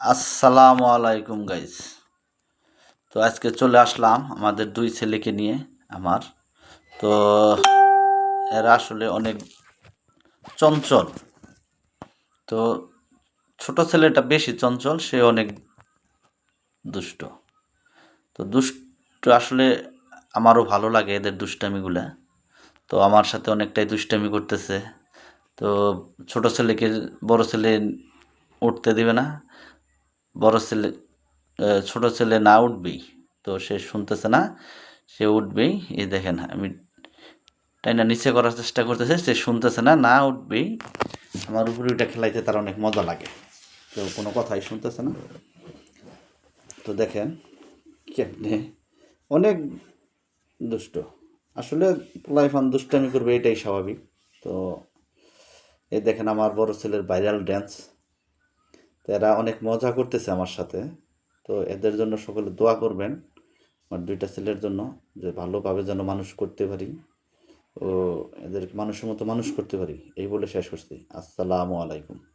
আসসালামু আলাইকুম গাইজ তো আজকে চলে আসলাম আমাদের দুই ছেলেকে নিয়ে, আমার। তো এরা আসলে অনেক চঞ্চল। তো ছোট ছেলেটা বেশি চঞ্চল, সে অনেক দুষ্ট। তো দুষ্ট আসলে আমারও ভালো লাগে এদের দুষ্টামিগুলা। তো আমার সাথে অনেকটাই দুষ্টামি করতেছে। তো ছোট ছেলেকে, বড় ছেলে উঠতে দিবে না। বড় ছেলে ছোট ছেলে না উঠবেই। তো সে শুনতেছে না, সে উঠবেই। এই দেখেন, আমি টাইনা নিচে করার চেষ্টা করতেছে, সে শুনতেছে না না উঠবেই। আমার উপরে ওইটা খেলাইতে তার অনেক মজা লাগে। তো কোনো কথাই শুনতেছে না। তো দেখেন, কেমনে? অনেক দুষ্ট। আসলে লাইফান দুষ্টামি করবে, এটাই স্বাভাবিক। তো এই দেখেন, আমার বড় ছেলের ভাইরাল ড্যান্স তো এরা অনেক মজা করতেছে আমার সাথে। তো এদের জন্য সকলে দোয়া করবেন, আমার দুইটা ছেলের জন্য, যে ভালোভাবে যেন মানুষ করতে পারি। ও এদেরকে মানুষের মতো মানুষ করতে পারি, এই বলে শেষ করছি। আসসালামু আলাইকুম।